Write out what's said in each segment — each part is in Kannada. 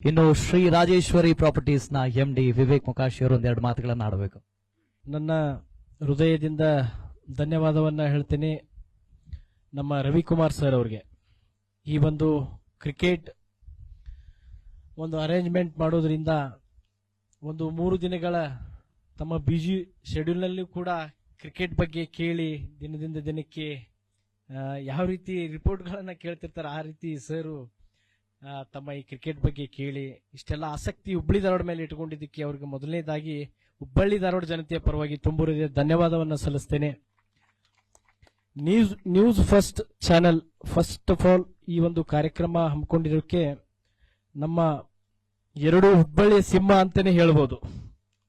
ಇನ್ನು ಶ್ರೀ ರಾಜೇಶ್ವರಿ ಪ್ರಾಪರ್ಟೀಸ್ನ ಎಂ ಡಿ ವಿವೇಕ್ ಮುಖಾಶಿ ಅವರು ಒಂದೆರಡು ಮಾತುಗಳನ್ನು ಆಡಬೇಕು. ನನ್ನ ಹೃದಯದಿಂದ ಧನ್ಯವಾದವನ್ನ ಹೇಳ್ತೀನಿ ನಮ್ಮ ರವಿಕುಮಾರ್ ಸರ್ ಅವ್ರಿಗೆ. ಈ ಒಂದು ಕ್ರಿಕೆಟ್ ಒಂದು ಅರೇಂಜ್ಮೆಂಟ್ ಮಾಡೋದ್ರಿಂದ ಒಂದು ಮೂರು ದಿನಗಳ ತಮ್ಮ ಬಿಜಿ ಶೆಡ್ಯೂಲ್ನಲ್ಲೂ ಕೂಡ ಕ್ರಿಕೆಟ್ ಬಗ್ಗೆ ಕೇಳಿ ದಿನದಿಂದ ದಿನಕ್ಕೆ ಯಾವ ರೀತಿ ರಿಪೋರ್ಟ್ಗಳನ್ನು ಕೇಳ್ತಿರ್ತಾರೆ ಆ ರೀತಿ ಸರು ತಮ್ಮ ಈ ಕ್ರಿಕೆಟ್ ಬಗ್ಗೆ ಕೇಳಿ, ಇಷ್ಟೆಲ್ಲ ಆಸಕ್ತಿ ಹುಬ್ಬಳ್ಳಿ ಧಾರವಾಡ ಮೇಲೆ ಇಟ್ಕೊಂಡಿದ್ದಕ್ಕೆ ಅವ್ರಿಗೆ ಮೊದಲನೇದಾಗಿ ಹುಬ್ಬಳ್ಳಿ ಧಾರವಾಡ ಜನತೆಯ ಪರವಾಗಿ ತುಂಬ ಹೃದಯ ಧನ್ಯವಾದವನ್ನು ಸಲ್ಲಿಸ್ತೇನೆ. News news first channel, first of all ಈ ಒಂದು ಕಾರ್ಯಕ್ರಮ ಹಮ್ಮಿಕೊಂಡಿರೋಕ್ಕೆ ನಮ್ಮ ಎರಡು ಹುಬ್ಬಳ್ಳಿಯ ಸಿಂಹ ಅಂತಾನೆ ಹೇಳ್ಬೋದು.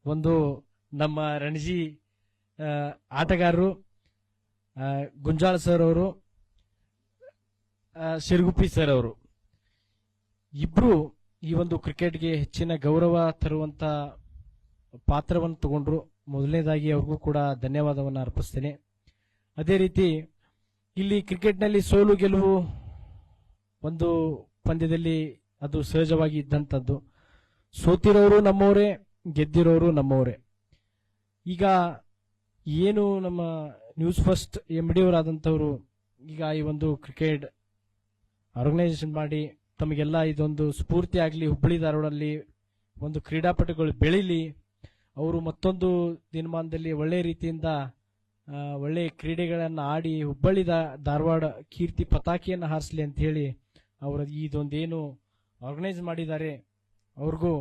ಒಂದು ನಮ್ಮ ರಣಜಿ ಆಟಗಾರರು ಗುಂಜಾಳ ಸರ್ ಅವರು ಶಿರ್ಗುಪ್ಪಿ ಸರ್ ಅವರು. ಇಬ್ರು ಈ ಒಂದು ಕ್ರಿಕೆಟ್ಗೆ ಹೆಚ್ಚಿನ ಗೌರವ ತರುವಂತ ಪಾತ್ರವನ್ನು ತಗೊಂಡ್ರು. ಮೊದಲನೇದಾಗಿ ಅವ್ರಿಗೂ ಕೂಡ ಧನ್ಯವಾದವನ್ನು ಅರ್ಪಿಸ್ತೇನೆ. ಅದೇ ರೀತಿ ಇಲ್ಲಿ ಕ್ರಿಕೆಟ್ನಲ್ಲಿ ಸೋಲು ಗೆಲುವು ಒಂದು ಪಂದ್ಯದಲ್ಲಿ ಅದು ಸಹಜವಾಗಿ ಇದ್ದಂಥದ್ದು ಸೋತಿರೋರು ನಮ್ಮವರೇ, ಗೆದ್ದಿರೋರು ನಮ್ಮವರೇ. ಈಗ ಏನು ನಮ್ಮ ನ್ಯೂಸ್ ಫಸ್ಟ್ ಎಂ ಡಿ ಅವರಾದಂಥವ್ರು ಈಗ ಈ ಒಂದು ಕ್ರಿಕೆಟ್ ಆರ್ಗನೈಸೇಷನ್ ಮಾಡಿ ತಮಗೆಲ್ಲ ಇದೊಂದು ಸ್ಫೂರ್ತಿ ಆಗಲಿ, ಹುಬ್ಬಳ್ಳಿ ಧಾರವಾಡಲ್ಲಿ ಒಂದು ಕ್ರೀಡಾಪಟುಗಳು ಬೆಳೀಲಿ, ಅವರು ಮತ್ತೊಂದು ದಿನಮಾನದಲ್ಲಿ ಒಳ್ಳೆ ರೀತಿಯಿಂದ ಒಳ್ಳೆ ಕ್ರೀಡೆಗಳನ್ನು ಆಡಿ ಹುಬ್ಬಳ್ಳಿ ಧಾರವಾಡ ಕೀರ್ತಿ ಪತಾಕಿಯನ್ನು ಹಾರಿಸಲಿ ಅಂತ ಹೇಳಿ ಅವರ ಇದೊಂದೇನು ಆರ್ಗನೈಸ್ ಮಾಡಿದ್ದಾರೆ. ಅವ್ರಿಗೂ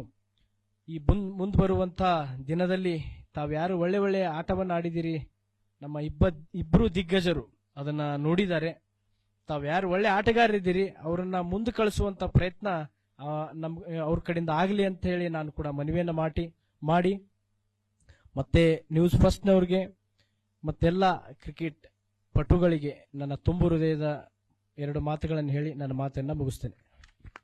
ಈ ಮುಂದ್ ಮುಂದೆ ಬರುವಂಥ ದಿನದಲ್ಲಿ ತಾವ್ಯಾರು ಒಳ್ಳೆ ಒಳ್ಳೆ ಆಟವನ್ನು ಆಡಿದಿರಿ. ನಮ್ಮ ಇಬ್ಬ ಇಬ್ಬರು ದಿಗ್ಗಜರು ಅದನ್ನು ನೋಡಿದ್ದಾರೆ. ತಾವ್ಯಾರು ಒಳ್ಳೆ ಆಟಗಾರರಿದ್ದೀರಿ, ಅವರನ್ನ ಮುಂದೆ ಕಳಿಸುವಂತ ಪ್ರಯತ್ನ ನಮ್, ಅವ್ರ ಕಡೆಯಿಂದ ಆಗಲಿ ಅಂತ ಹೇಳಿ ನಾನು ಕೂಡ ಮನವಿಯನ್ನ ಮಾಡಿ ಮಾಡಿ, ಮತ್ತೆ ನ್ಯೂಸ್ ಫಸ್ಟ್ನವ್ರಿಗೆ ಮತ್ತೆಲ್ಲ ಕ್ರಿಕೆಟ್ ಪಟುಗಳಿಗೆ ನನ್ನ ತುಂಬು ಹೃದಯದ ಎರಡು ಮಾತುಗಳನ್ನು ಹೇಳಿ ನನ್ನ ಮಾತನ್ನ ಮುಗಿಸ್ತೇನೆ.